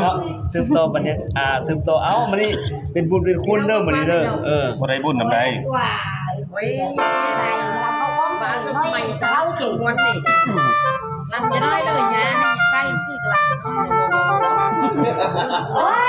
เนาะซึมโตอบันเนี่ยอ่าซึมโตอเอ้ามันนี่เป็นบุญเป็นคุณเด้อมันนี่เด้อเออบ่ได้บุญนำใด Hoài, Huế, Đài, làm không có Và gì, nói mày sao chịu muốn gì Làm cái nói lời nhà này, tay chỉ là Ôi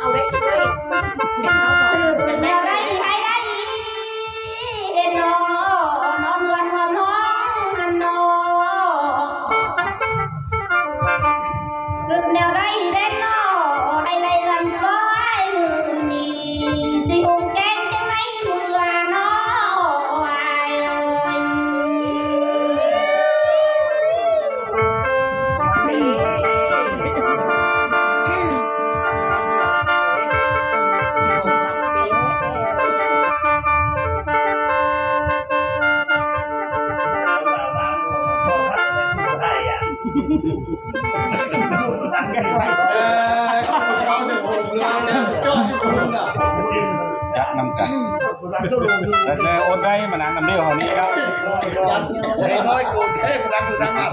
啊อ จับน้ำกันแต่ในโอนได้มานานน้ำเดียวของนี้ครับจับไอ้น้อยโกงแค่ประดังประดังมา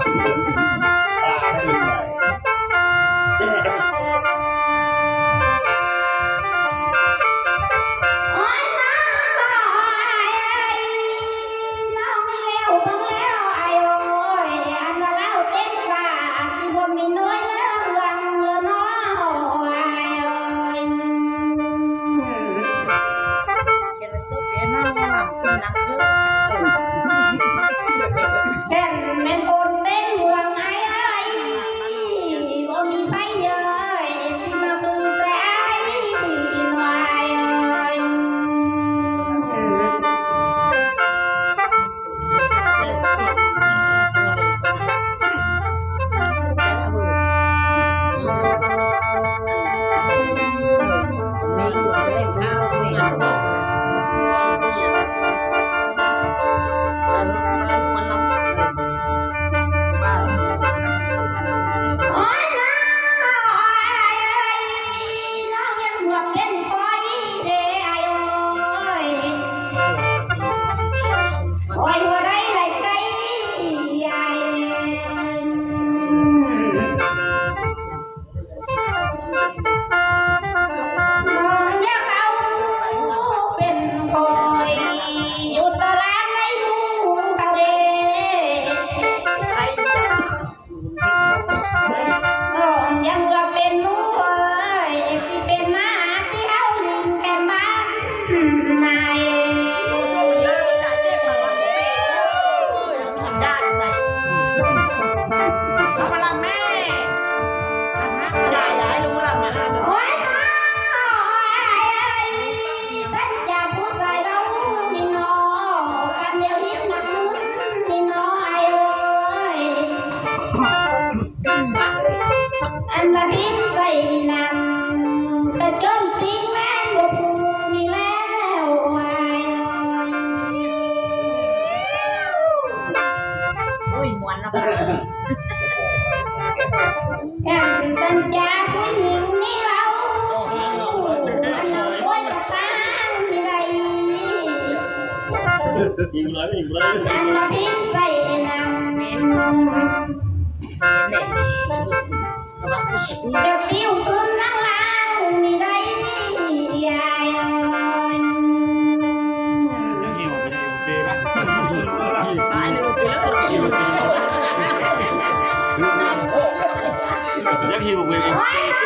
มาทิ้งไฟนำแต่จนปิ้งแม่นบุนี่แล้วไอ้โอ้ยมวนแล้วค่ะการสัญญาผู้หญิงนี่เราอันนั้นก็จะตามที่ไรยิงร้อยยิงร้อยอันมาทิ้งไฟนำเด็ก เดี๋ยวปิ้วขึ้นนั่งาวนี่ได้ยังไปเยาตายเลกัง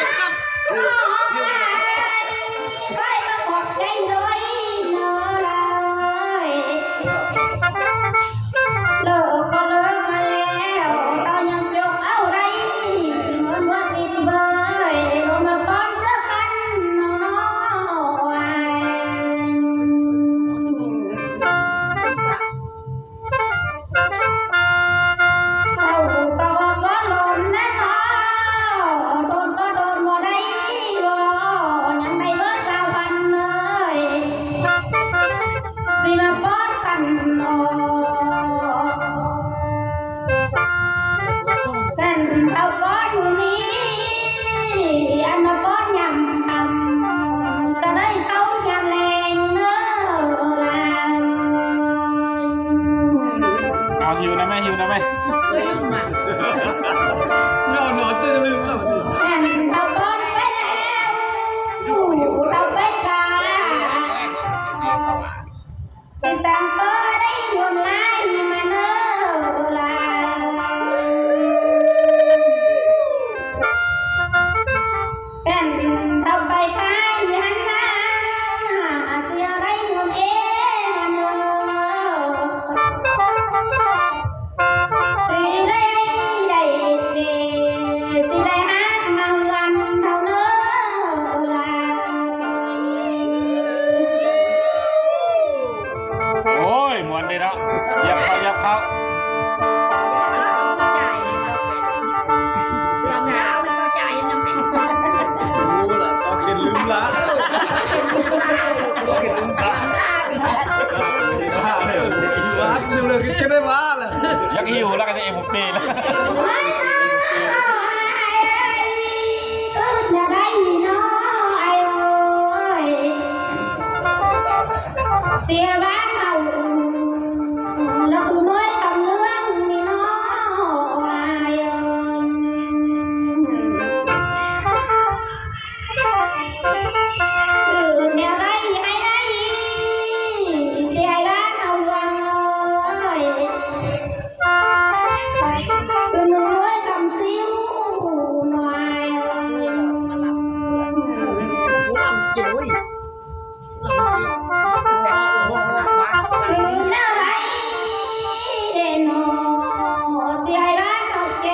Chintang paring ว่าเลย ยังหิวแล้วกันเองผมตีแล้วเสียบ้